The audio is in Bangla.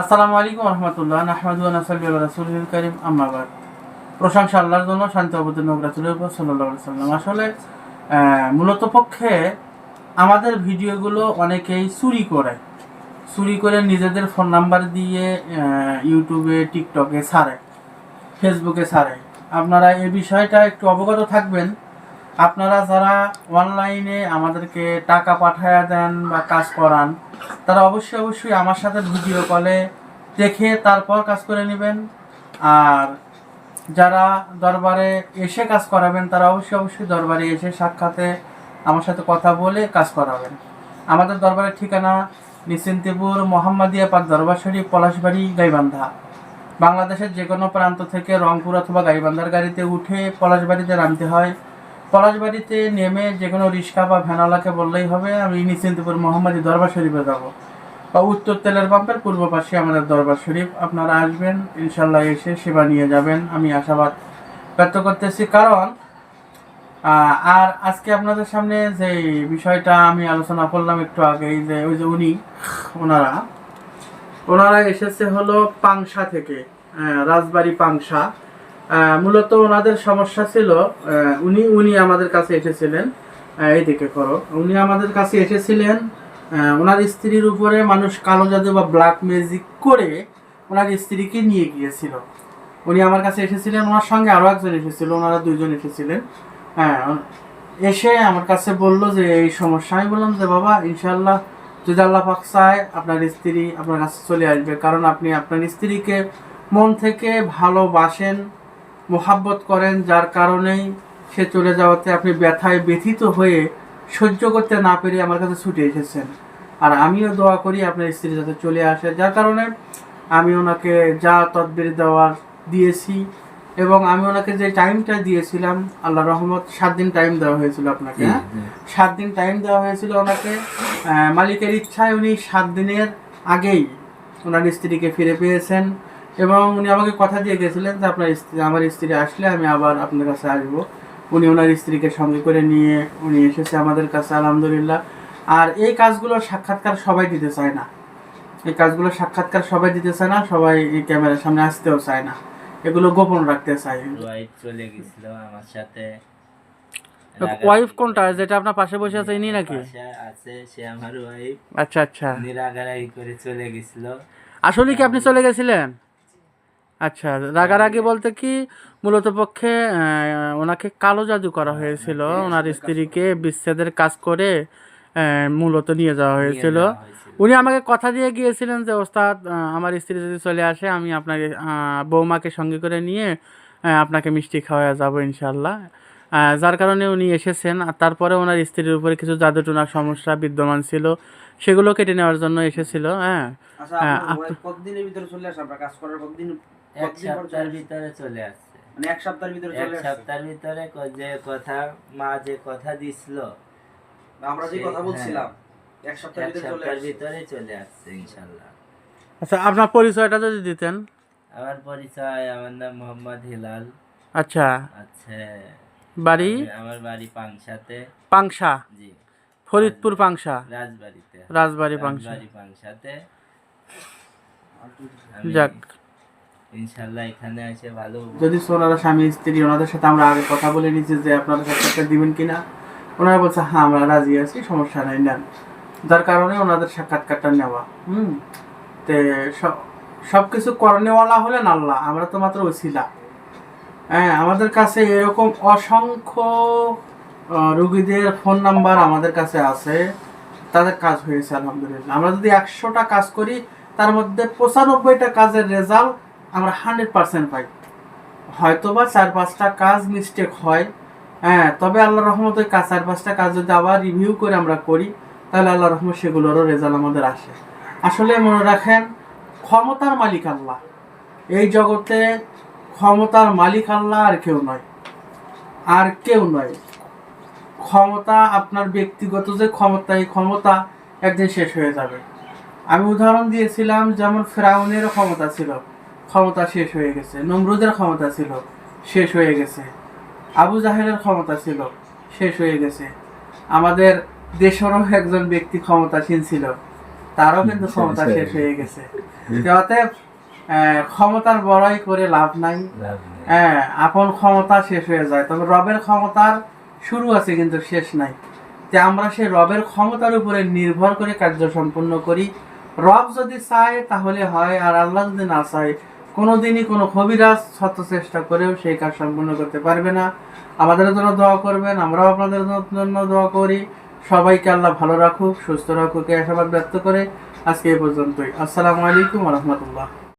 আসসালামু আলাইকুম রহমতুল্লাহ আলা রাসূলিল কারীম প্রশংসা আল্লাহর জন্য, শান্তি অবতীর্ণ উপর সাল্লাল্লাহু সাল্লাম আসলে মূলত পক্ষে আমাদের ভিডিওগুলো অনেকেই চুরি করে। চুরি করে নিজেদের ফোন নাম্বার দিয়ে ইউটিউবে, টিকটকে ছাড়ে, ফেসবুকে ছাড়ে। আপনারা এই বিষয়টা একটু অবগত থাকবেন। আপনারা যারা অনলাইনে আমাদেরকে টাকা পাঠায়া দেন বা কাজ করান, তারা অবশ্যই অবশ্যই আমার সাথে ভিডিও কলে দেখে তারপর কাজ করে নেবেন। আর যারা দরবারে এসে কাজ করাবেন, তারা অবশ্যই অবশ্যই দরবারে এসে সাক্ষাতে আমার সাথে কথা বলে কাজ করাবেন। আমাদের দরবারের ঠিকানা নিশ্চিন্তিপুর মোহাম্মদিয়া পাক দরবার শরীফ, পলাশবাড়ি, গাইবান্ধা। বাংলাদেশের যে কোনো প্রান্ত থেকে রংপুর অথবা গাইবান্ধার গাড়িতে উঠে পলাশবাড়িতে নামতে হয়। পলাশবাড়িতে নেমে যে কোনো রিক্সা বা ভ্যানওয়ালাকে বললেই হবে, আমি নিশ্চিন্তপুর মোহাম্মদী দরবার শরীফে যাব। বা উত্তর তেলের পাম্পের পূর্ব পাশে আমাদের দরবার শরীফ। আপনারা আসবেন ইনশাল্লাহ এসে সেবা নিয়ে যাবেন। আমি আশাবাদ ব্যক্ত করতেছি। কারণ আর আজকে আপনাদের সামনে যে বিষয়টা আমি আলোচনা করলাম একটু আগেই, যে ওই যে উনি, ওনারা ওনারা এসেছে হলো পাংশা থেকে রাজবাড়ি পাংশা। মূলত ওনাদের সমস্যা ছিল উনি উনি আমাদের কাছে এসেছিলেন। আহ, এইদিকে করো। উনি আমাদের কাছে এসেছিলেন ওনার স্ত্রীর উপরে মানুষ কালো জাদু বা ব্ল্যাক ম্যাজিক করে ওনার স্ত্রীকে নিয়ে গিয়েছিল। উনি আমার কাছে এসেছিলেন ওনার সঙ্গে আরও একজন এসেছিল ওনারা দুইজন এসেছিলেন। হ্যাঁ এসে আমার কাছে বলল যে এই সমস্যা। আমি বললাম যে বাবা ইনশাল্লাহ যদি আল্লাহ পাক চায় আপনার স্ত্রী আপনার কাছে চলে আসবে। কারণ আপনি আপনার স্ত্রীকে মন থেকে ভালোবাসেন মোহাব্বত করেন যার কারণেই সে চলে যাওয়াতে আপনি ব্যথায় ব্যথিত হয়ে সহ্য করতে না পেরে আমার কাছে ছুটে এসেছেন। আর আমিও দোয়া করি আপনার স্ত্রী যাতে চলে আসে যার কারণে আমি ওনাকে যা তদবির দেওয়ার দিয়েছি এবং আমি ওনাকে যে টাইমটা দিয়েছিলাম আল্লাহ রহমত সাত দিন টাইম দেওয়া হয়েছিল আপনাকে হ্যাঁ? সাত দিন টাইম দেওয়া হয়েছিল ওনাকে। মালিকের ইচ্ছায় উনি সাত দিনের আগেই ওনার স্ত্রীকে ফিরে পেয়েছেন। এবং উনি আমাকে কথা দিয়ে গেছিলেন যে আপনার স্ত্রী আমার স্ত্রী আসলে আমি আবার আপনার কাছে আসব। উনি ওনার স্ত্রীকে সঙ্গে করে নিয়ে উনি এসেছে আমাদের কাছে আলহামদুলিল্লাহ। আর এই কাজগুলো সাক্ষাৎকার সবাই দিতে চায় না। এই কাজগুলো সাক্ষাৎকার সবাই দিতে চায় না সবাই এই ক্যামেরার সামনে আসতেও চায় না। এগুলো গোপন রাখতে চায়। ওয়াইফ চলে গেছিল আমার সাথে। ওয়াইফ কোনটা? যেটা আপনার পাশে বসে আছে ইনি নাকি? আছে সে আমার ওয়াইফ আচ্ছা আচ্ছা। নিরাগারাই করে চলে গেছিল। আসলে কি আপনি চলে গেছিলেন? আচ্ছা রাগারাগি বলতে কি? মূলত পক্ষে ওনাকে কালো জাদু করা হয়েছিল। ওনার স্ত্রীকে বিচ্ছেদের কাজ করে মূলত নিয়ে যাওয়া হয়েছিল। উনি আমাকে কথা দিয়ে গিয়েছিলেন যে ওস্তাদ আমার স্ত্রী যদি চলে আসে আমি আপনাকে বৌমাকে সঙ্গে করে নিয়ে আপনাকে মিষ্টি খাওয়া যাব ইনশাল্লাহ যার কারণে উনি এসেছেন। আর তারপরে ওনার স্ত্রীর উপরে কিছু জাদুটুনার সমস্যা বিদ্যমান ছিল। সেগুলো কেটে নেওয়ার জন্য এসেছিল হ্যাঁ। আচ্ছা হ্যাঁ, আপনার আপনি- wife কতদিনের ভিতরে চলে আসে? আপনার কাজ করার কতদিন এক সপ্তাহের ভিতরে চলে আসছে। মানে এক সপ্তাহের ভিতরে চলে আসে সপ্তাহের ভিতরে যে কথা মা যে কথা দিছিল আমরা যে কথা বলছিলাম এক সপ্তাহের ভিতরে চলে সপ্তাহের ভিতরে চলে আসছে ইনশাল্লাহ। আচ্ছা আপনার পরিচয়টা যদি দিতেন। আমার পরিচয় আমার নাম মোহাম্মদ হিলাল। আচ্ছা। আছে। বাড়ি? আমার বাড়ি পাংশাতে। পাংশা? জি। ফরিদপুর পাংশা? রাজবাড়িতে। রাজবাড়ি পাংশা। রাজবাড়ি পাংশাতে। যাক। ইনশাল্লাহ এখানে এসে ভালো যদি ওনারা স্বামী, স্ত্রী, ওনাদের সাথে আমরা আগে কথা বলে নিচ্ছি যে আপনারা সাক্ষাৎকার দিবেন কিনা। ওনারা বলছে হ্যাঁ আমরা রাজি আছি, সমস্যা নেই, নেন। যার কারণে ওনাদের সাক্ষাৎকারটা নেওয়া। হুম? তে সব কিছু করণেওয়ালা হলেন আল্লাহ আমরা তো মাত্র ওছিলা হ্যাঁ আমাদের কাছে এরকম অসংখ্য রুগীদের ফোন নাম্বার আমাদের কাছে আছে। তাদের কাজ হয়েছে, আলহামদুলিল্লাহ। আমরা যদি একশোটা কাজ করি, তার মধ্যে পঁচানব্বইটা কাজের রেজাল্ট আমরা হান্ড্রেড পার্সেন্ট পাই। হয়তো বা চার পাঁচটা কাজ মিস্টেক হয় হ্যাঁ তবে আল্লাহ রহমত ওই কাজ চার পাঁচটা কাজ যদি আবার রিভিউ করে আমরা করি, তাহলে আল্লাহ রহমত সেগুলোরও রেজাল্ট আমাদের আসে। আসলে মনে রাখেন, ক্ষমতার মালিক আল্লাহ। এই জগতে ক্ষমতার মালিক আল্লাহ আর কেউ নয়। আর কেউ নয়। ক্ষমতা আপনার ব্যক্তিগত যে ক্ষমতা, এই ক্ষমতা একদিন শেষ হয়ে যাবে। আমি উদাহরণ দিয়েছিলাম, যেমন ফেরাউনের ক্ষমতা ছিল। ক্ষমতা শেষ হয়ে গেছে নমরুদের ক্ষমতা ছিল শেষ হয়ে গেছে। আবু জাহেলের ক্ষমতা ছিল শেষ হয়ে গেছে। আমাদের দেশেরও একজন ব্যক্তি ক্ষমতাসীন ছিল তারও কিন্তু ক্ষমতা শেষ হয়ে গেছে। অতএব ক্ষমতার বড়াই করে লাভ নাই। হ্যাঁ আপন ক্ষমতা শেষ হয়ে যায়। তবে রবের ক্ষমতার শুরু আছে কিন্তু শেষ নাই। যে আমরা সেই রবের ক্ষমতার উপরে নির্ভর করে কার্য সম্পন্ন করি। রব যদি চায় তাহলে হয়। আর আল্লাহ যদি না চায় কোনোদিনই কোনো কবিরাজ শত চেষ্টা করেও সেই কাজ সম্পূর্ণ করতে পারবে না। আমাদের জন্য দোয়া করবেন, আমরাও আপনাদের জন্য দোয়া করি। সবাইকে আল্লাহ ভালো রাখুক, সুস্থ রাখুক আশাবাদ ব্যক্ত করে আজকে এই পর্যন্তই। আসসালামু আলাইকুম রহমতুল্লাহ।